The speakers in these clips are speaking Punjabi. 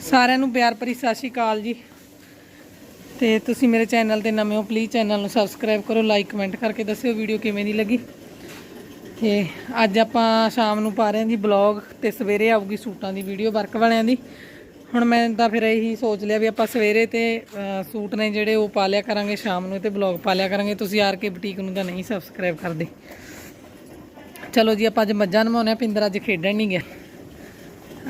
ਸਾਰਿਆਂ ਨੂੰ ਪਿਆਰ ਭਰੀ ਸਤਿ ਸ਼੍ਰੀ ਅਕਾਲ ਜੀ। ਤੇ ਤੁਸੀਂ ਮੇਰੇ ਚੈਨਲ ਤੇ ਨਵੇਂ ਹੋ ਪਲੀਜ਼ ਚੈਨਲ ਨੂੰ ਸਬਸਕ੍ਰਾਈਬ ਕਰੋ ਲਾਈਕ ਕਮੈਂਟ ਕਰਕੇ ਦੱਸਿਓ ਵੀਡੀਓ ਕਿਵੇਂ ਦੀ ਲੱਗੀ। ਤੇ ਅੱਜ ਆਪਾਂ ਸ਼ਾਮ ਨੂੰ ਪਾ ਰਹੇ ਹਾਂ ਜੀ ਬਲੌਗ ਤੇ ਸਵੇਰੇ ਆਊਗੀ ਸੂਟਾਂ ਦੀ ਵੀਡੀਓ ਵਰਕ ਵਾਲਿਆਂ ਦੀ। ਹੁਣ ਮੈਂ ਤਾਂ ਫਿਰ ਇਹੀ ਸੋਚ ਲਿਆ ਵੀ ਆਪਾਂ ਸਵੇਰੇ ਤੇ ਸੂਟ ਨੇ ਜਿਹੜੇ ਉਹ ਪਾ ਲਿਆ ਕਰਾਂਗੇ, ਸ਼ਾਮ ਨੂੰ ਤੇ ਬਲੌਗ ਪਾ ਲਿਆ ਕਰਾਂਗੇ। ਤੁਸੀਂ ਆਰ ਕੇ ਬੁਟੀਕ ਨੂੰ ਤਾਂ ਨਹੀਂ ਸਬਸਕ੍ਰਾਈਬ ਕਰਦੇ। ਚਲੋ ਜੀ, ਆਪਾਂ ਅੱਜ ਮੱਝਾਂ ਨਮਾਉਣੇ ਆ ਪਿੰਦਰ ਅੱਜ ਖੇਡਣ ਨਹੀਂ ਗਿਆ।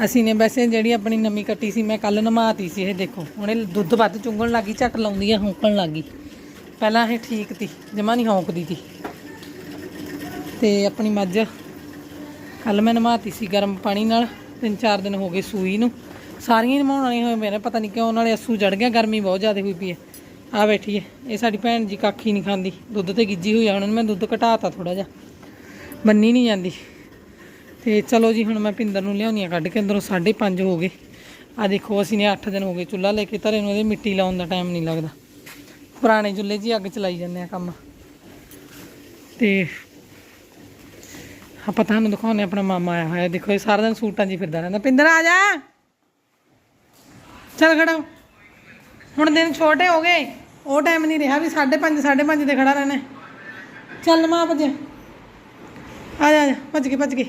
ਅਸੀਂ ਨੇ ਵੈਸੇ ਜਿਹੜੀ ਆਪਣੀ ਨਵੀਂ ਕੱਟੀ ਸੀ, ਮੈਂ ਕੱਲ ਨਮਾਤੀ ਸੀ ਇਹ ਦੇਖੋ। ਹੁਣ ਇਹ ਦੁੱਧ ਵੱਧ ਚੁੰਗਣ ਲੱਗੀ, ਝੱਟ ਲਾਉਂਦੀ ਆ, ਹੌਂਕਣ ਲੱਗੀ। ਪਹਿਲਾਂ ਇਹ ਠੀਕ ਤੀ, ਜਮਾ ਨਹੀਂ ਹੌਂਕਦੀ ਤੀ। ਤੇ ਆਪਣੀ ਮੱਝ ਕੱਲ ਮੈਂ ਨਮਾਤੀ ਸੀ ਗਰਮ ਪਾਣੀ ਨਾਲ, ਤਿੰਨ ਚਾਰ ਦਿਨ ਹੋ ਗਏ ਸੂਈ ਨੂੰ। ਸਾਰੀਆਂ ਹੀ ਨਮਾਉਣ ਵਾਲੀਆਂ ਹੋਏ ਮੇਰੇ ਪਤਾ ਨਹੀਂ ਕਿਉਂ ਨਾਲੇ ਅਸੂ ਜੜ ਗਿਆ, ਗਰਮੀ ਬਹੁਤ ਜ਼ਿਆਦਾ ਹੋਈ ਪਈ ਹੈ। ਆ ਬੈਠੀ ਹੈ, ਇਹ ਸਾਡੀ ਭੈਣ ਜੀ ਕੱਖ ਹੀ ਨਹੀਂ ਖਾਂਦੀ। ਦੁੱਧ ਤੇ ਗਿੱਜੀ ਹੋਈ ਆ, ਹੁਣ ਮੈਂ ਦੁੱਧ ਘਟਾਤਾ ਥੋੜਾ ਜਿਹਾ। ਬੰਨੀ ਨਹੀਂ ਜਾਂਦੀ। ਤੇ ਚਲੋ ਜੀ, ਹੁਣ ਮੈਂ ਪਿੰਦਰ ਨੂੰ ਲਿਆਉਣੀ ਆ ਕੱਢ ਕੇ, ਅੰਦਰੋਂ 5:30 ਹੋ ਗਏ। ਆ ਦੇਖੋ, ਅਸੀਂ ਨੇ 8 ਦਿਨ ਹੋ ਗਏ ਚੁੱਲ੍ਹਾ ਲੈ ਕੇ, ਧਰੇ ਨੂੰ ਇਹਦੇ ਮਿੱਟੀ ਲਾਉਣ ਦਾ ਟਾਈਮ ਨਹੀਂ ਲੱਗਦਾ। ਪੁਰਾਣੇ ਚੁੱਲ੍ਹੇ 'ਚ ਹੀ ਅੱਗ ਚਲਾਈ ਜਾਂਦੇ ਆ ਕੰਮ। ਤੇ ਆਪਾਂ ਤੁਹਾਨੂੰ ਦਿਖਾਉਂਦੇ ਹਾਂ, ਆਪਣਾ ਮਾਮਾ ਆਇਆ ਹੋਇਆ। ਦੇਖੋ, ਇਹ ਸਾਰਾ ਦਿਨ ਸੂਟਾਂ 'ਚ ਫਿਰਦਾ ਰਹਿੰਦਾ। ਪਿੰਦਰ, ਆ ਜਾ! ਚੱਲ ਖੜਾ। ਹੁਣ ਦਿਨ ਛੋਟੇ ਹੋ ਗਏ। ਉਹ ਟਾਈਮ ਨਹੀਂ ਰਿਹਾ ਵੀ 5:30 5:30 ਤੇ ਖੜਾ ਰਹਿਣਾ। ਚੱਲ ਮਾਂ, ਭੱਜ। ਆ ਜਾ ਆ ਜਾ, ਭੱਜ ਕੇ ਭੱਜ ਕੇ।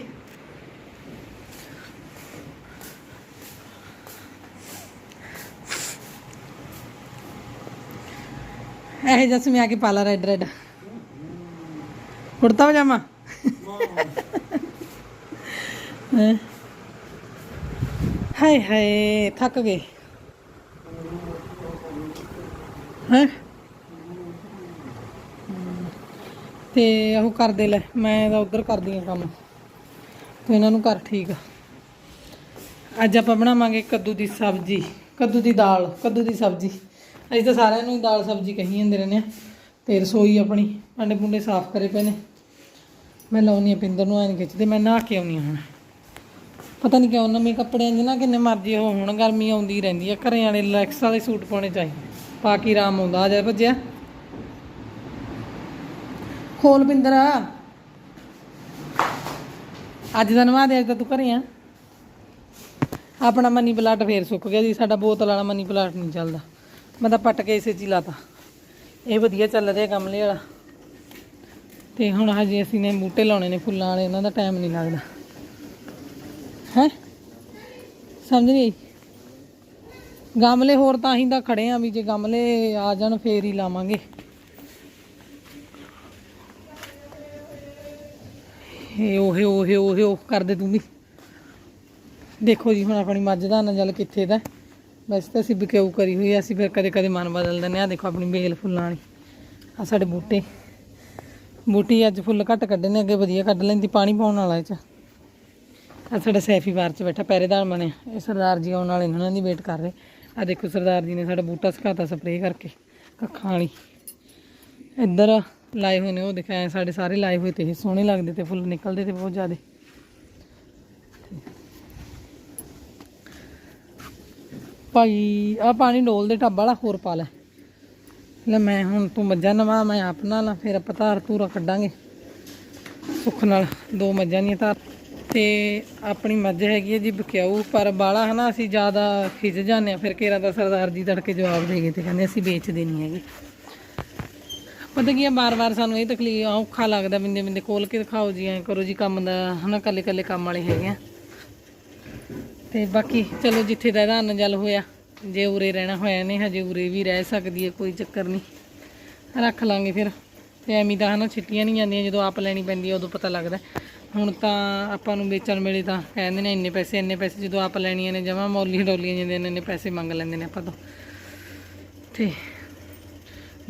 ਇਹ ਜਿਹਾ ਮੈਂ ਆ ਕੇ ਪਾਲਾ ਰੈਡ ਰੈਡ ਕੁੜਤਾ ਪਜਾਮਾ। ਹਾਏ ਹਾਏ, ਥੱਕ ਗਏ। ਹੈ? ਤੇ ਉਹ ਕਰਦੇ ਲੈ, ਮੈਂ ਤਾਂ ਉਧਰ ਕਰਦੀ ਆ ਕੰਮ। ਤੇ ਇਹਨਾਂ ਨੂੰ ਕਰ, ਠੀਕ ਆ। ਅੱਜ ਆਪਾਂ ਬਣਾਵਾਂਗੇ ਕੱਦੂ ਦੀ ਸਬਜ਼ੀ, ਕੱਦੂ ਦੀ ਦਾਲ, ਕੱਦੂ ਦੀ ਸਬਜ਼ੀ। ਅਸੀਂ ਤਾਂ ਸਾਰਿਆਂ ਨੂੰ ਹੀ ਦਾਲ ਸਬਜ਼ੀ ਕਹੀ ਜਾਂਦੇ ਰਹਿੰਦੇ ਆ ਤੇ ਰਸੋਈ ਆਪਣੀ ਭਾਂਡੇ ਭੁੰਡੇ ਸਾਫ਼ ਕਰੇ ਪਏ ਨੇ। ਮੈਂ ਲਾਉਣੀ ਆ ਪਿੰਦਰ ਨੂੰ ਐਨ ਖਿੱਚਦੇ, ਮੈਂ ਨਹਾ ਕੇ ਆਉਣੀ ਹੁਣ। ਪਤਾ ਨਹੀਂ ਕਿਉਂ ਨਵੇਂ ਕੱਪੜਿਆਂ 'ਚ ਨਾ ਕਿੰਨੇ ਮਰਜ਼ੀ ਉਹ ਹੁਣ, ਗਰਮੀ ਆਉਂਦੀ ਰਹਿੰਦੀ ਆ। ਘਰੇ ਵਾਲੇ ਰਿਲੈਕਸ ਵਾਲੇ ਸੂਟ ਪਾਉਣੇ ਚਾਹੀਦੇ ਪਾ ਕੇ ਆਰਾਮ ਆਉਂਦਾ, ਆ ਜਾ ਭੱਜਿਆ। ਖੋਲ ਪਿੰਦਰ। ਅੱਜ ਦਾ ਨਵਾ ਦੇ, ਅੱਜ ਤਾਂ ਤੂੰ ਘਰੇ ਆ। ਆਪਣਾ ਮਨੀ ਪਲਾਟ ਫੇਰ ਸੁੱਕ ਗਿਆ ਜੀ, ਸਾਡਾ ਬੋਤਲ ਵਾਲਾ ਮਨੀ ਪਲਾਟ ਨਹੀਂ ਚੱਲਦਾ। ਬੰਦਾ ਪੱਟ ਕੇ ਇਸੇ 'ਚ ਹੀ ਲਾਤਾ। ਇਹ ਵਧੀਆ ਚੱਲ ਰਿਹਾ ਗਮਲੇ ਵਾਲਾ। ਤੇ ਹੁਣ ਹਜੇ ਅਸੀਂ ਨੇ ਬੂਟੇ ਲਾਉਣੇ ਨੇ ਫੁੱਲਾਂ ਵਾਲੇ, ਉਹਨਾਂ ਦਾ ਟਾਈਮ ਨਹੀਂ ਲੱਗਦਾ। ਹੈ? ਸਮਝ ਨਹੀਂ ਆਈ? ਗਮਲੇ ਹੋਰ ਤਾਂ ਹੀ ਤਾਂ ਖੜੇ ਆ ਵੀ ਜੇ ਗਮਲੇ ਆ ਜਾਣ ਫੇਰ ਹੀ ਲਾਵਾਂਗੇ। ਇਹ ਓਹੇ ਓਹੇ ਓਹੇ ਉਹ ਕਰਦੇ ਤੂੰ ਵੀ। ਦੇਖੋ ਜੀ ਹੁਣ ਆਪਣੀ ਮੱਝ ਦਾ ਨਜਲ ਕਿੱਥੇ ਦਾ ਵੈਸੇ ਤਾਂ ਅਸੀਂ ਬਿਕਾਊ ਕਰੀ ਹੋਈ ਆ, ਅਸੀਂ ਫਿਰ ਕਦੇ ਕਦੇ ਮਨ ਬਦਲ ਦਿੰਦੇ ਆ ਦੇਖੋ ਆਪਣੀ ਬੇਲ ਫੁੱਲਾਂ ਵਾਲੀ। ਆ ਸਾਡੇ ਬੂਟੇ। ਬੂਟੀ ਅੱਜ ਫੁੱਲ ਘੱਟ ਕੱਢੇ ਨੇ, ਅੱਗੇ ਵਧੀਆ ਕੱਢ ਲੈਂਦੀ, ਪਾਣੀ ਪਾਉਣ ਵਾਲਾ ਇਹ ਚ। ਆ ਸਾਡਾ ਸੈਫੀ ਬਾਰ ਚ ਬੈਠਾ, ਪਹਿਰੇਦਾਰ ਬਣਿਆ। ਇਹ ਸਰਦਾਰ ਜੀ ਆਉਣ ਵਾਲੇ ਨੇ, ਉਹਨਾਂ ਦੀ ਵੇਟ ਕਰ ਰਹੇ। ਆ ਦੇਖੋ ਸਰਦਾਰ ਜੀ ਨੇ ਸਾਡਾ ਬੂਟਾ ਸੁਕਾਤਾ ਸਪਰੇਅ ਕਰਕੇ, ਕੱਖਾਂ ਵਾਲੀ। ਇੱਧਰ ਲਾਏ ਹੋਏ ਨੇ, ਉਹ ਦਿਖਾਏ ਸਾਡੇ ਸਾਰੇ ਲਾਏ ਹੋਏ ਤੇ ਇਹ ਸੋਹਣੇ ਲੱਗਦੇ ਤੇ ਫੁੱਲ ਨਿਕਲਦੇ ਤੇ ਬਹੁਤ ਜ਼ਿਆਦਾ। ਭਾਈ ਆ ਪਾਣੀ ਡੋਲ ਦੇ ਟੱਬ ਵਾਲਾ ਹੋਰ ਪਾ ਲੈ। ਲੈ ਮੈਂ ਹੁਣ ਤੂੰ ਮੱਝਾਂ ਨਵਾ, ਮੈਂ ਆਪ ਨਾਲ ਫਿਰ ਆਪਾਂ ਧਾਰ ਧੂਰਾ ਕੱਢਾਂਗੇ। ਸੁੱਖ ਨਾਲ ਦੋ ਮੱਝਾਂ ਦੀਆਂ ਧਾਰ। ਤੇ ਆਪਣੀ ਮੱਝ ਹੈਗੀ ਹੈ ਜੀ ਬਕਿਆਊ, ਪਰ ਬਾਲਾ ਹਨਾ ਅਸੀਂ ਜ਼ਿਆਦਾ ਖਿੱਚ ਜਾਂਦੇ ਆ ਫਿਰ ਕੇਰਾ ਦਾ ਸਰਦਾਰ ਜੀ ਤੜਕੇ ਜਵਾਬ ਦੇ ਗਏ ਤੇ ਕਹਿੰਦੇ ਅਸੀਂ ਵੇਚਦੇ ਨਹੀਂ ਹੈਗੇ। ਪਤਾ ਕੀ ਆ ਬਾਰ-ਬਾਰ ਸਾਨੂੰ ਇਹ ਤਕਲੀਫ ਔਖਾ ਲੱਗਦਾ ਬਿੰਦੇ ਬਿੰਦੇ ਖੋਲ ਕੇ ਦਿਖਾਓ ਜੀ, ਐਂ ਕਰੋ ਜੀ, ਕੰਮ ਦਾ ਹਨਾ ਕੱਲੇ ਕੱਲੇ ਕੰਮ ਵਾਲੇ ਹੈਗੇ ਆ। ਤੇ ਬਾਕੀ ਚਲੋ ਜਿੱਥੇ ਦਾ ਇਹਦਾ ਨਜਲ ਹੋਇਆ, ਜੇ ਉਰੇ ਰਹਿਣਾ ਹੋਇਆ ਨੇ, ਹਜੇ ਉਰੇ ਵੀ ਰਹਿ ਸਕਦੀ ਹੈ, ਕੋਈ ਚੱਕਰ ਨਹੀਂ। ਰੱਖ ਲਾਂਗੇ ਫਿਰ। ਤੇ ਐਵੇਂ ਤਾਂ ਹਨਾ ਛਿੱਟੀਆਂ ਨਹੀਂ ਜਾਂਦੀਆਂ, ਜਦੋਂ ਆਪ ਲੈਣੀ ਪੈਂਦੀ ਹੈ, ਉਦੋਂ ਪਤਾ ਲੱਗਦਾ ਹੁਣ ਤਾਂ ਆਪਾਂ ਨੂੰ ਵੇਚਣ ਵੇਲੇ ਤਾਂ ਕਹਿੰਦੇ ਨੇ ਇੰਨੇ ਪੈਸੇ ਇੰਨੇ ਪੈਸੇ ਜਦੋਂ ਆਪ ਲੈਣੀਆਂ ਨੇ, ਜਮਾ ਮੌਲੀ ਡੋਲੀਆਂ ਜਾਂਦੀਆਂ ਨੇ ਇੰਨੇ ਪੈਸੇ ਮੰਗ ਲੈਂਦੇ ਨੇ ਆਪਾਂ ਤੋਂ। ਤੇ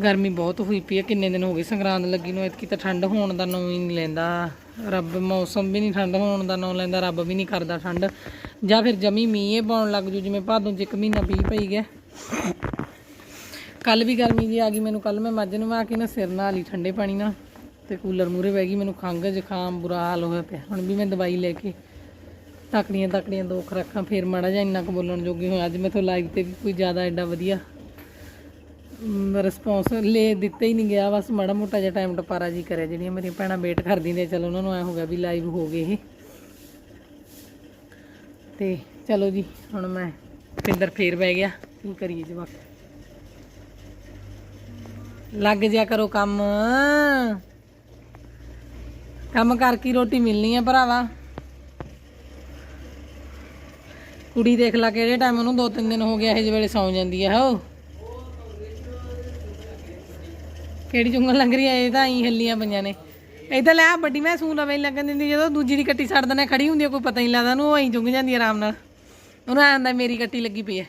ਗਰਮੀ ਬਹੁਤ ਹੋਈ ਪਈ ਹੈ, ਕਿੰਨੇ ਦਿਨ ਹੋ ਗਏ ਸੰਗਰਾਂਦ ਲੱਗੀ ਨੂੰ ਇਤਕੀ ਤਾਂ ਠੰਡ ਹੋਣ ਦਾ ਨਾਂ ਹੀ ਨਹੀਂ ਲੈਂਦਾ। ਰੱਬ, ਮੌਸਮ ਵੀ ਨਹੀਂ ਠੰਡ ਹੋਣ ਦਾ ਨਾਂ ਲੈਂਦਾ, ਰੱਬ ਵੀ ਨਹੀਂ ਕਰਦਾ ਠੰਡ। ਜਾਂ ਫਿਰ ਜਮੀ ਮੀਂਹ ਇਹ ਪਾਉਣ ਲੱਗ ਜੂ, ਜਿਵੇਂ ਭਾਦੋਂ ਚ ਇੱਕ ਮਹੀਨਾ ਪੀ ਪਈ ਗਿਆ। ਕੱਲ ਵੀ ਗਰਮੀ ਜੀ ਆ ਗਈ, ਮੈਨੂੰ ਕੱਲ ਮੈਂ ਮੱਝ ਨੂੰ ਆ ਕੇ ਨਾ ਸਿਰ ਨਾਲ ਹੀ ਠੰਡੇ ਪਾਣੀ ਨਾਲ ਤੇ ਕੂਲਰ ਮੂਰੇ ਬਹਿ ਗਈ, ਮੈਨੂੰ ਖੰਘ, ਜ਼ੁਕਾਮ ਬੁਰਾ ਹਾਲ ਹੋਇਆ ਪਿਆ। ਹੁਣ ਵੀ ਮੈਂ ਦਵਾਈ ਲੈ ਕੇ ਤਕੜੀਆਂ ਤਕੜੀਆਂ ਦੋ ਖਰਾਕਾਂ ਫੇਰ ਮਾੜਾ ਜਿਹਾ ਇੰਨਾ ਕੁ ਬੋਲਣ ਜੋਗੀ ਹੋਇਆ ਅੱਜ ਮੈਥੋਂ ਲਾਈਵ ਤੇ ਵੀ ਕੋਈ ਜ਼ਿਆਦਾ ਐਡਾ ਵਧੀਆ ਰਿਸਪੌਂਸ ਲੈ ਦਿੱਤਾ ਹੀ ਨਹੀਂ ਗਿਆ। ਬਸ ਮਾੜਾ ਮੋਟਾ ਜਿਹਾ ਟਾਈਮ ਟਪਾਰਾ ਜੀ ਕਰਿਆ, ਜਿਹੜੀਆਂ ਮੇਰੀਆਂ ਭੈਣਾਂ ਵੇਟ ਕਰਦੀਆਂ ਨੇ, ਚਲ ਉਹਨਾਂ ਨੂੰ ਐ ਹੋ ਗਿਆ ਵੀ ਲਾਈਵ ਹੋ ਗਏ ਇਹ। ਤੇ ਚਲੋ ਜੀ, ਹੁਣ ਮੈਂ ਪਿੰਦਰ ਫੇਰ ਬਹਿ ਗਿਆ। ਕੀ ਕਰੀਏ ਜਵਾਕ? ਲੱਗ ਜਾ ਕਰੋ ਕੰਮ। ਕੰਮ ਕਰ ਕੀ ਰੋਟੀ ਮਿਲਣੀ ਹੈ ਭਰਾਵਾ? ਕੁੜੀ ਦੇਖ ਲਾ ਕਿਹੜੇ ਟਾਈਮ ਉਹਨੂੰ ਦੋ ਤਿੰਨ ਦਿਨ ਹੋ ਗਿਆ ਇਹ ਜਿਹੇ ਵੇਲੇ ਸੌਂ ਜਾਂਦੀ ਹੈ ਹੋ। ਕਿਹੜੀ ਚੁੰਗਲ ਲੰਘ ਰਹੀ ਹੈ ਇਹ ਤਾਂ ਹੀ ਹੱਲੀਆਂ ਪਈਆਂ ਨੇ। ਇਧਰ ਲੈ ਵੱਡੀ, ਮੈਂ ਸੂਨ ਲਵੇ ਲੱਗਣ ਦਿੰਦੀ, ਜਦੋਂ ਦੂਜੀ ਦੀ ਕੱਟੀ ਛੱਡ ਦਿੰਦੇ ਖੜੀ ਹੁੰਦੀ ਆ, ਕੋਈ ਪਤਾ ਨਹੀਂ ਲੱਗਦਾ, ਉਹਨੂੰ ਐਂ ਚੁੰਗ ਜਾਂਦੀ ਆ ਆਰਾਮ ਨਾਲ। ਉਹਨੂੰ ਐਂ ਹੁੰਦਾ ਮੇਰੀ ਕੱਟੀ ਲੱਗੀ ਪਈ ਆ।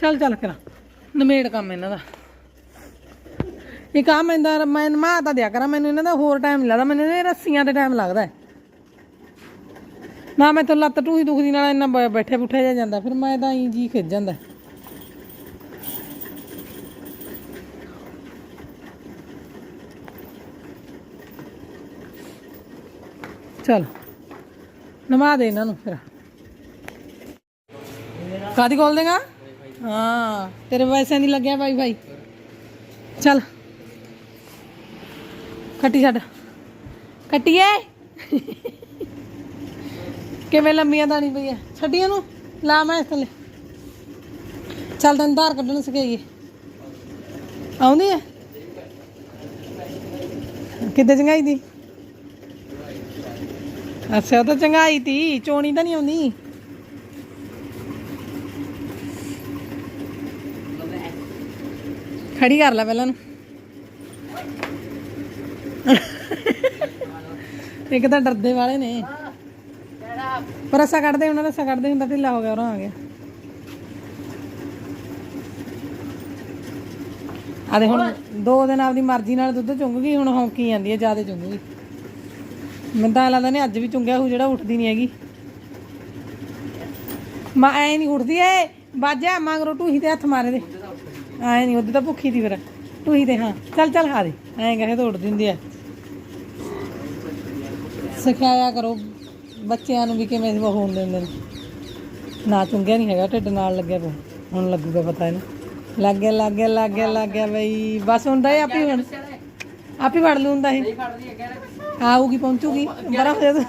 ਚੱਲ ਚੱਲ ਕਰਾਂ ਨਮੇੜ ਕੰਮ ਇਹਨਾਂ ਦਾ। ਇਹ ਕੰਮ ਇਹਦਾ ਮੈਂ, ਮਾਂ ਤਾਂ ਦਿਆ ਕਰਾਂ, ਮੈਨੂੰ ਇਹਨਾਂ ਦਾ ਹੋਰ ਟਾਈਮ ਲੱਗਦਾ, ਮੈਨੂੰ ਇਹ ਰੱਸੀਆਂ ਤੇ ਟਾਈਮ ਲੱਗਦਾ ਹੈ। ਨਾ, ਮੈਂ ਤਾਂ ਲੱਤ ਟੂਹੀ ਦੁਖਦੀ ਨਾਲ ਇੰਨਾ ਬੈਠੇ ਬੁੱਠੇ ਜਾ ਜਾਂਦਾ, ਫਿਰ ਮੈਂ ਤਾਂ ਹੀ ਜੀ ਖਿੱਚ ਜਾਂਦਾ। ਚਲ, ਨਮਾ ਦੇ ਇਹਨਾਂ ਨੂੰ ਫਿਰ। ਕਾਦੀ ਖੋਲ ਦੇਗਾ? ਹਾਂ, ਤੇਰੇ ਵੈਸੇ ਨਹੀਂ ਲੱਗਿਆ ਭਾਈ ਭਾਈ ਚੱਲ ਕੱਟੀ ਛੱਡ। ਕੱਟੀਏ ਕਿਵੇਂ ਲੰਮੀਆਂ ਦਾਣੀ ਪਈ ਐ ਛੱਡੀਆਂ ਨੂੰ? ਲਾ ਮੈਂ ਇਸ ਥੱਲੇ। ਚੱਲ ਤੈਨੂੰ ਧਾਰ ਕੱਢਣ ਸਿਖਾਈਏ। ਆਉਂਦੀ ਐ? ਕਿੱਦਾਂ ਚੰਗਾਈ ਦੀ? ਅੱਛਾ, ਉਹ ਤਾਂ ਚੰਗਾਈ ਤੀ, ਚੋਣੀ ਤਾਂ ਨਹੀਂ ਆਉਂਦੀ। ਖੜੀ ਕਰ ਲੈ ਪਹਿਲਾਂ ਨੂੰ। ਇੱਕ ਤਾਂ ਡਰਦੇ ਵਾਲੇ ਨੇ। ਪਰ ਰਸਾ ਕੱਢਦੇ, ਉਹਨਾਂ ਰਸਾ ਕੱਢਦੇ ਹੁੰਦਾ, ਢਿੱਲਾ ਹੋ ਗਿਆ ਉਹਨਾਂ ਆ ਗਿਆ। ਆ ਦੇ ਹੁਣ ਦੋ ਦਿਨ ਆਪਦੀ ਮਰਜ਼ੀ ਨਾਲ ਦੁੱਧ ਚੁੰਗ ਗਈ, ਹੁਣ ਹੌਂਕੀ ਜਾਂਦੀ ਹੈ, ਜ਼ਿਆਦਾ ਚੁੰਗ ਗਈ। ਮੈਨੂੰ ਤਾਂ ਲੱਗਦਾ ਨੇ ਅੱਜ ਵੀ ਚੁੰਗਿਆ ਹੋ ਜਿਹੜਾ ਉੱਠਦੀ ਨਹੀਂ ਹੈਗੀ। ਮੈਂ ਐ ਨਹੀਂ ਉੱਠਦੀ ਏ ਬਾਜਾ, ਮੰਗਰੋ ਟੂਹੀ ਤੇ ਹੱਥ ਮਾਰੇ ਦੇ। ਐ ਨਹੀਂ ਉਹਦੇ ਤਾਂ ਭੁੱਖੀ ਦੀ ਫਿਰ। ਟੂਹੀ ਤੇ, ਹਾਂ, ਚੱਲ ਚੱਲ, ਖਾ ਦੇ। ਐਂ ਕਹੇ ਤਾਂ ਉੱਠ ਦਿੰਦੀ ਐ। ਸਿਖਾਇਆ ਕਰੋ ਬੱਚਿਆਂ ਨੂੰ ਵੀ ਕਿਵੇਂ ਉਹ ਹੁੰਦੇ ਹੁੰਦੇ ਨੇ? ਨਾ ਚੁੰਗਿਆ ਨਹੀਂ ਹੈਗਾ ਢਿੱਡ ਨਾਲ ਲੱਗਿਆ ਪਿਆ। ਹੁਣ ਲੱਗੂਗਾ ਪਤਾ ਇਹਨੂੰ। ਲੱਗ ਗਿਆ ਲੱਗ ਗਿਆ ਲੱਗ ਗਿਆ ਲੱਗ ਗਿਆ ਬਈ। ਬਸ ਹੁੰਦਾ ਇਹ ਆਪੇ ਹੁਣ। ਆਪੇ ਫੜ ਲੂ ਇਹ। ਆਊਗੀ ਪਹੁੰਚੂਗੀ। ਬੜਾ ਹੋ ਜਾਦਾ।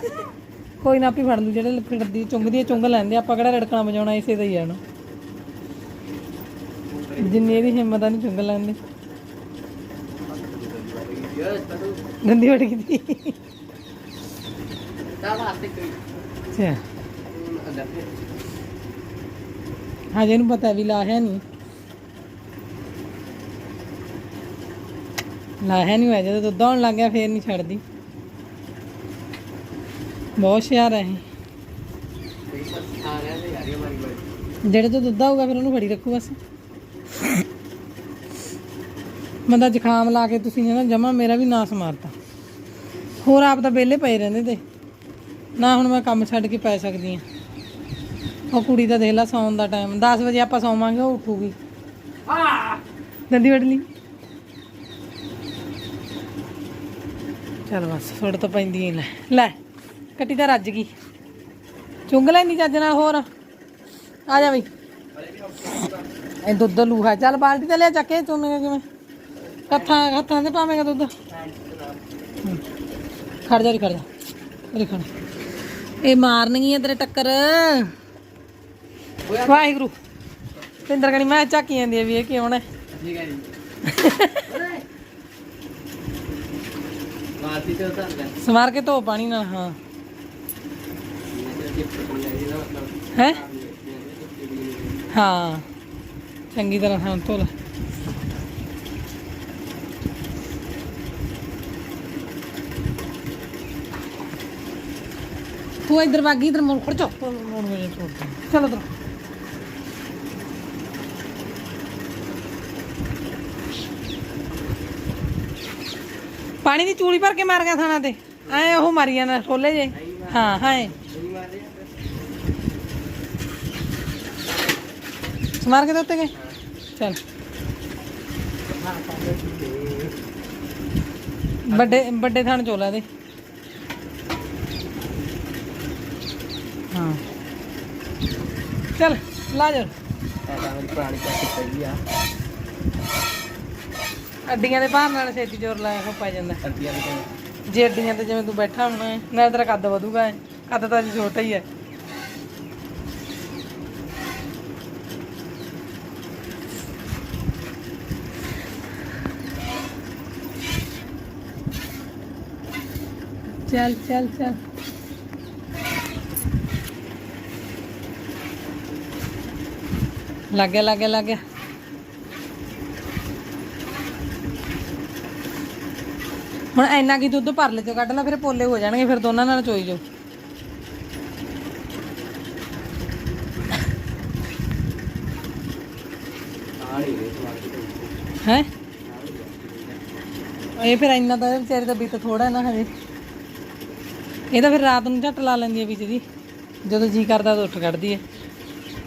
ਕੋਈ ਨਾ ਆਪੇ ਫੜ ਲੂ। ਜਿਹੜੇ ਫਿਰਦੀ ਚੁੰਗਦੀ ਹੈ, ਚੁੰਗ ਲੈਂਦੇ ਆਪਾਂ ਕਿਹੜਾ ਰੜਕਣਾ ਵਜਾਉਣਾ ਇਸੇ ਦਾ ਹੀ ਆ ਨਾ। ਜਿੰਨੀ ਇਹਦੀ ਹਿੰਮਤ ਆ ਨਹੀਂ ਚੁੰਗ ਲੈਂਦੇ ਗੰਦੀ ਵੜ ਗਈ ਅੱਛਾ। ਹਜੇ ਇਹਨੂੰ ਪਤਾ ਵੀ ਲਾ ਹੈ ਨਹੀਂ। ਲਾ ਹੈ ਨਹੀਂ ਹੋਇਆ, ਜਦੋਂ ਦੁੱਧ ਆਉਣ ਲੱਗ ਗਿਆ, ਫੇਰ ਨਹੀਂ ਛੱਡਦੀ। ਬਹੁਤ ਹੁਸ਼ਿਆਰ ਹੈ ਜਿਹੜੇ ਤੋਂ ਦੁੱਧ ਆਊਗਾ, ਫਿਰ ਉਹਨੂੰ ਫੜੀ ਰੱਖੂ ਬਸ। ਬੰਦਾ ਜ਼ੁਕਾਮ ਲਾ ਕੇ ਤੁਸੀਂ ਨਾ ਜਮਾ, ਮੇਰਾ ਵੀ ਨਾਸ ਮਾਰਤਾ। ਹੋਰ ਆਪ ਤਾਂ ਵਿਹਲੇ ਪਏ ਰਹਿੰਦੇ ਤੇ। ਨਾ ਹੁਣ ਮੈਂ ਕੰਮ ਛੱਡ ਕੇ ਪੈ ਸਕਦੀ ਆ। ਉਹ ਕੁੜੀ ਦਾ ਦੇਖ ਲਾ ਸੌਣ ਦਾ ਟਾਈਮ 10 ਵਜੇ ਆਪਾਂ ਸੌਵਾਂਗੇ, ਉਹ ਉੱਠੂਗੀ। ਦੰਦੀ ਵੜ ਲਈ। ਚਲ ਬਸ ਥੋੜਾ ਤਾਂ ਪੈਂਦੀ ਹੀ ਲੈ। ਲੈ, ਕੱਟੀ ਤਾਂ ਰੱਜ ਗਈ। ਚੁੰਗ ਲੈਣੀ ਚੱਜ ਨਾਲ, ਹੋਰ। ਆ ਜਾ ਬਈ। ਇਹ ਦੁੱਧ ਲੂਹਾ। ਚੱਲ ਬਾਲਟੀ ਤੇ ਲਿਆ, ਚੱਕ ਚੁੰਮੇਗਾ ਕਿਵੇਂ। ਹੱਥਾਂ ਹੱਥਾਂ ਤੇ ਪਾਵੇਂਗਾ ਦੁੱਧ। ਖੜ ਜਾ ਰੀ ਖੜ ਜਾ। ਰੀ ਖੜ ਇਹ ਮਾਰਨਗੀਆਂ ਤੇਰੇ ਟੱਕਰ। ਵਾਹਿਗੁਰੂ। ਪਿੰਦਰ ਕਣੀ ਮੈਂ ਝਾਕੀ ਜਾਂਦੀ ਆ ਵੀ ਇਹ ਕਿਉਂ ਨੇ? ਠੀਕ ਹੈ ਜੀ। ਸਮਾਰ ਕੇ ਧੋ ਪਾਣੀ ਨਾਲ ਹਾਂ। ਹੈ? ਹਾਂ। ਚੰਗੀ ਤਰ੍ਹਾਂ ਹਾਂ ਧੋ ਲੈ। ਤੂੰ ਇਧਰ ਵਾਗੀ ਇਧਰ ਮੋੜ ਖੜ ਜਾ। ਚਲ ਇਧਰ ਪਾਣੀ ਦੀ ਚੂੜੀ ਭਰ ਕੇ ਮਾਰ ਗਿਆ ਥਾਣਾ ਤੇ। ਐ ਉਹ ਮਾਰੀ ਜਾਂਦਾ ਛੋਲੇ ਜੇ। ਹਾਂ ਹਾਂ। ਸਮਾਰ ਕੇ ਦਿੱਤੇ ਗਏ? ਚਲ। ਵੱਡੇ ਵੱਡੇ ਥਾਣ ਚੋਲਾ ਦੇ ਹਾਂ। ਚਲ ਲਾ ਜਾ। ਸਾਡਾ ਮੇਰੀ ਪੁਰਾਣੀ ਕਾਸੀ ਪਈ ਆ। ਅੱਡੀਆਂ ਦੇ ਭਾਰ ਨਾਲ ਛੇਤੀ ਜ਼ੋਰ ਲਾਇਆ ਹੋ ਪੈ ਜਾਂਦਾ। ਅੱਡੀਆਂ ਦੇ ਕਿਵੇਂ? ਜੇ ਅੱਡੀਆਂ ਤੇ ਜਿਵੇਂ ਤੂੰ ਬੈਠਾ ਹੋਣਾ ਹੈ ਨਾਲ ਤੇਰਾ ਕੱਦ ਵਧੂਗਾ ਹੈ। ਕੱਦ ਤਾਂ ਅਜੇ ਛੋਟਾ ਹੀ ਹੈ। ਚੱਲ ਚੱਲ ਚੱਲ। ਲੱਗ ਗਿਆ ਲੱਗ ਗਿਆ ਲੱਗ ਗਿਆ। ਹੁਣ ਇੰਨਾ ਕੀ ਦੁੱਧ ਭਰ ਲੈ ਚੋ ਕੱਢ ਲੈ, ਫਿਰ ਪੋਲੇ ਹੋ ਜਾਣਗੇ, ਫਿਰ ਦੋਨਾਂ ਨਾਲ ਚੋਈ ਜਾਓ। ਨਾਲ ਹੈ? ਇਹ ਫਿਰ ਇੰਨਾ ਤਾਂ ਵਿਚਾਰੇ ਦਾ ਬੀਤ ਥੋੜਾ ਨਾ ਹਜੇ। ਇਹ ਤਾਂ ਫਿਰ ਰਾਤ ਨੂੰ ਝੱਟ ਲਾ ਲੈਂਦੀ ਹੈ ਵਿੱਚ ਦੀ। ਜਦੋਂ ਜੀ ਕਰਦਾ ਤਾਂ ਉੱਠ ਕੱਢਦੀ ਹੈ।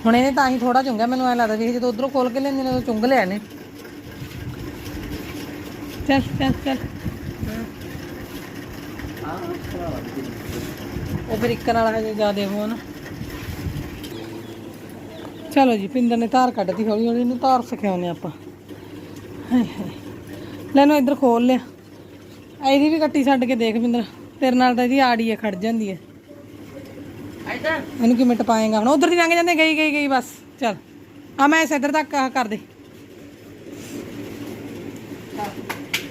ਹੁਣ ਇਹਨੇ ਤਾਂ ਹੀ ਥੋੜਾ ਚੁੰਗਿਆ, ਮੈਨੂੰ ਐ ਲੱਗਦਾ ਵੀ ਇਹ ਜਦੋਂ ਉਧਰੋਂ ਖੋਲ ਕੇ ਲੈਂਦੇ ਨੇ ਉਦੋਂ ਚੁੰਗ ਲਿਆ ਨੇ ਚੱਲ ਚੱਲ ਚੱਲ। ਉਹ ਫਿਰ ਇੱਕ ਨਾਲ ਹਜੇ ਜ਼ਿਆਦੇ ਹੋ ਨਾ। ਚਲੋ ਜੀ, ਪਿੰਦਰ ਨੇ ਧਾਰ ਕੱਢਤੀ ਹੌਲੀ ਹੌਲੀ, ਇਹਨੂੰ ਧਾਰ ਸਿਖਾਉਨੇ ਆਪਾਂ। ਹਾਏ ਹਾਏ। ਲੈ ਨੂੰ ਇੱਧਰ ਖੋਲ ਲਿਆ। ਇਹਦੀ ਵੀ ਕੱਟੀ ਛੱਡ ਕੇ ਦੇਖ ਪਿੰਦਰ, ਤੇਰੇ ਨਾਲ ਤਾਂ ਇਹਦੀ ਆੜੀ ਹੈ ਖੜ ਜਾਂਦੀ ਹੈ ਇਹਨੂੰ ਕਿਵੇਂ ਟਪਾਏਗਾ ਹੁਣ? ਉਧਰ ਦੀ ਲੰਘ ਜਾਂਦੇ, ਗਈ ਗਈ ਗਈ, ਬਸ। ਚੱਲ। ਆ ਮੈਂ ਇਸ ਇੱਧਰ ਤੱਕ, ਆਹ ਕਰ ਦੇ।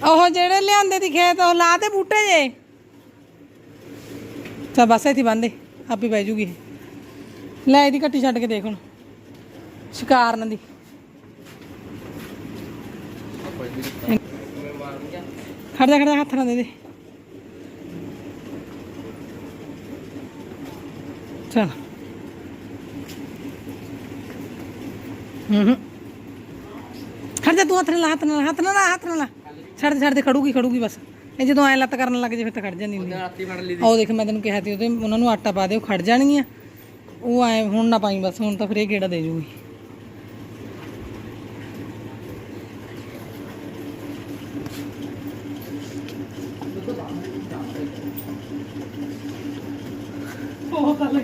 ਉਹ ਜਿਹੜੇ ਲਿਆਂਦੇ ਦੀ ਖੇਤ, ਉਹ ਲਾ ਤੇ ਬੂਟੇ ਜੇ। ਚਾ ਬਸ, ਇੱਥੇ ਬੰਦੇ ਆਪੇ ਬਹਿ ਜੂਗੀ ਲੈ, ਇਹਦੀ ਕੱਟੀ ਛੱਡ ਕੇ ਦੇਖ ਹੁਣ। ਸ਼ਿਕਾਰਨ ਦੀ। ਕੋਈ ਵੀ ਖੜ ਜਾ ਖੜ ਜਾ, ਹੱਥ ਨਾਲ ਦੇ ਦੇ। ਚਲ ਹੂੰ ਖੜ ਜਾ ਤੂੰ ਹੱਥ ਨਾਲ ਹੱਥ ਨਾਲ ਹੱਥ ਨਾਲ ਹੱਥ ਨਾਲ। ਛੱਡ ਦੇ ਛੱਡ ਦੇ ਖੜੂਗੀ ਖੜੂਗੀ ਬਸ। ਇਹ ਜਦੋਂ ਐ ਲੱਤ ਕਰਨ ਲੱਗ ਜੇ ਫਿਰ ਤਾਂ ਖੜ ਜਾਂਦੀ ਲਈ ਉਹ ਦੇਖ ਮੈਂ ਤੈਨੂੰ ਕਿਹਾ ਸੀ ਉਹਦੇ ਉਹਨਾਂ ਨੂੰ ਆਟਾ ਪਾ ਦੇ ਉਹ ਖੜ ਜਾਣਗੀਆਂ। ਉਹ ਐ ਹੁਣ ਨਾ ਪਾਈ ਬਸ ਹੁਣ ਤਾਂ ਫਿਰ ਇਹ ਗੇੜਾ ਦੇ ਜੂਗੀ। ਉਹ ਤਾਂ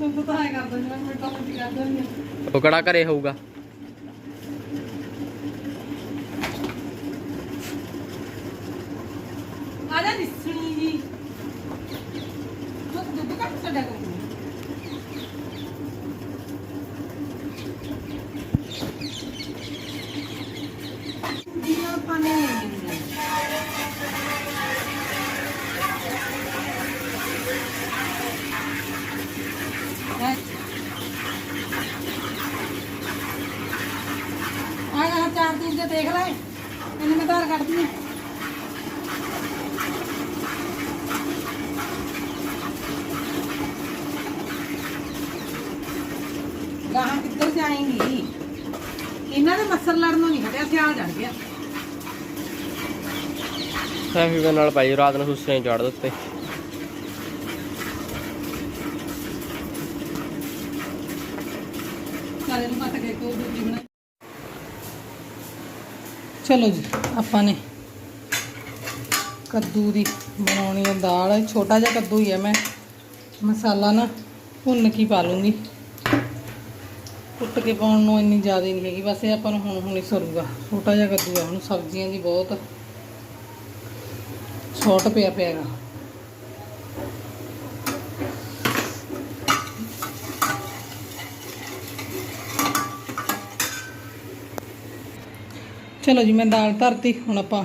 ਤੂੰ ਤਾਂ ਐ ਕਰਦਾ ਜਿਵੇਂ ਮਿੰਟਾਂ ਮਿੰਟ ਕਰਦਾ ਨਹੀਂ ਉਹ ਕਿਹੜਾ ਘਰੇ ਹੋਊਗਾ ਆ ਜਾ ਦਿਸਣੀ ਜੀ ਤੂੰ ਦੁੱਧ ਕੱਟ ਛੱਡਿਆ ਕਰ ਜਿੰਨਾ ਪਾਣੀ ਨਹੀਂ ਦਿੰਦੇ ਆ ਆ ਚਾਰ ਦਿਨ ਦੇ ਦੇਖ ਲੈ ਇਹਨੇ ਮੈਂ ਧਾਰ ਕੱਢਦੀ ਹਾਂ ਗਾਹਾਂ ਕਿੱਧਰ ਜਾਏਂਗੀ? ਇਹਨਾਂ ਦੇ ਮੱਸਰ ਲੜਨੋਂ ਨਹੀਂ ਹਟਿਆ, ਸਿਆਲ ਚੜ ਗਿਆ। ਸੈਫੀ ਨਾਲ ਪਾਈ, ਰਾਤ ਨੂੰ ਸੁੱਸੇ ਚੜ ਦਿੱਤੇ ਸਾਰੇ ਨੂੰ ਕੱਟ ਕੇ ਕੋਈ ਦੂਜੀ ਬਣਾ ਚਲੋ ਜੀ, ਆਪਾਂ ਨੇ ਕੱਦੂ ਦੀ ਬਣਾਉਣੀ ਹੈ ਦਾਲ। ਛੋਟਾ ਜਿਹਾ ਕੱਦੂ ਹੀ ਹੈ ਮੈਂ। ਮਸਾਲਾ ਨਾ ਭੁੰਨ ਕੇ ਪਾ ਲੂੰਗੀ। ਕੁੱਟ ਕੇ ਪਾਉਣ ਨੂੰ ਇੰਨੀ ਜ਼ਿਆਦਾ ਨਹੀਂ ਹੈਗੀ। ਬਸ ਇਹ ਆਪਾਂ ਨੂੰ ਹੁਣ ਹੁਣ ਹੀ ਸਰੂਗਾ। ਛੋਟਾ ਜਿਹਾ ਕੱਦੂ ਹੈ ਹੁਣ ਸਬਜ਼ੀਆਂ ਦੀ ਬਹੁਤ ਛੋਟ ਪਿਆ ਪਿਆਗਾ ਚਲੋ ਜੀ, ਮੈਂ ਦਾਲ ਧਰਤੀ, ਹੁਣ ਆਪਾਂ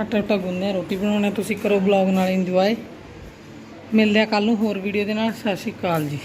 ਆਟਾ ਆਟਾ ਗੁੰਨਿਆ ਰੋਟੀ ਬਣਾਉਣਾ ਤੁਸੀਂ ਕਰੋ ਬਲੌਗ ਨਾਲ ਇੰਜੋਏ ਮਿਲਦੇ ਆ ਕੱਲ ਨੂੰ ਹੋਰ ਵੀਡੀਓ ਦੇ ਨਾਲ, ਸਤਿ ਸ਼੍ਰੀ ਅਕਾਲ ਜੀ।